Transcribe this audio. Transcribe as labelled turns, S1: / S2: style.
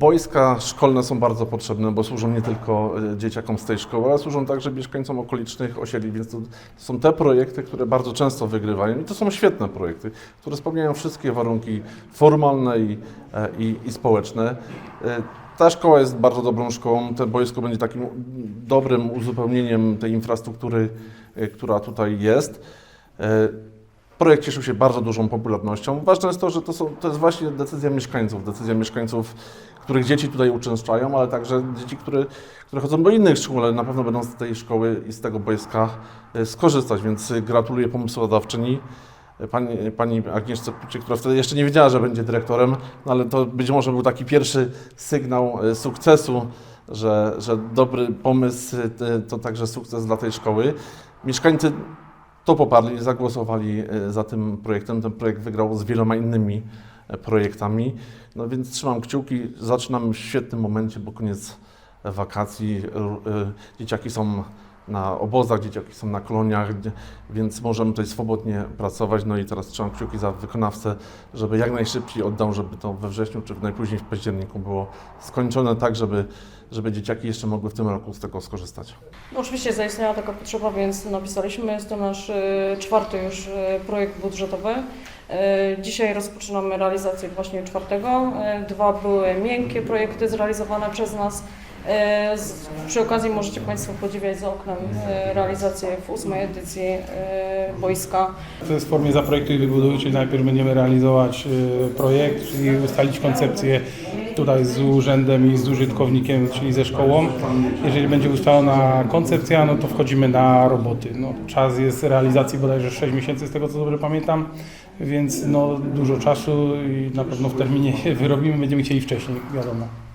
S1: Boiska szkolne są bardzo potrzebne, bo służą nie tylko e, dzieciakom z tej szkoły, ale służą także mieszkańcom okolicznych osiedli, więc to są te projekty, które bardzo często wygrywają i to są świetne projekty, które spełniają wszystkie warunki formalne i, e, i, i społeczne. E, Ta szkoła jest bardzo dobrą szkołą, to boisko będzie takim dobrym uzupełnieniem tej infrastruktury, która tutaj jest. Projekt cieszył się bardzo dużą popularnością. Ważne jest to, że to, są, to jest właśnie decyzja mieszkańców, decyzja mieszkańców, których dzieci tutaj uczęszczają, ale także dzieci, które, które chodzą do innych szkół, ale na pewno będą z tej szkoły i z tego boiska e, skorzystać, więc e, gratuluję pomysłodawczyni. e, Pani, pani Agnieszce Pucie, która wtedy jeszcze nie wiedziała, że będzie dyrektorem, no ale to być może był taki pierwszy sygnał sukcesu, że, że dobry pomysł to także sukces dla tej szkoły. Mieszkańcy to poparli, zagłosowali za tym projektem. Ten projekt wygrał z wieloma innymi projektami. No więc trzymam kciuki. Zaczynamy w świetnym momencie, bo koniec wakacji. e, Dzieciaki są na obozach, dzieciaki są na koloniach, więc możemy tutaj swobodnie pracować. No i teraz trzymam kciuki za wykonawcę, żeby jak najszybciej oddał, żeby to we wrześniu czy najpóźniej w październiku było skończone tak, żeby, żeby dzieciaki jeszcze mogły w tym roku z tego skorzystać.
S2: No, oczywiście zaistniała taka potrzeba, więc napisaliśmy. Jest to nasz e, czwarty już e, projekt budżetowy. E, Dzisiaj rozpoczynamy realizację właśnie czwartego. E, Dwa były miękkie projekty zrealizowane przez nas. E, Przy okazji możecie Państwo podziwiać za oknem realizację w ósmej edycji boiska.
S3: To jest w formie zaprojektuj i wybuduj, czyli najpierw będziemy realizować projekt, czyli ustalić koncepcję tutaj z urzędem i z użytkownikiem, czyli ze szkołą. Jeżeli będzie ustalona koncepcja, no to wchodzimy na roboty. No, czas jest realizacji bodajże 6 miesięcy, z tego co dobrze pamiętam, więc no, dużo czasu i na pewno w terminie wyrobimy, będziemy chcieli wcześniej, wiadomo.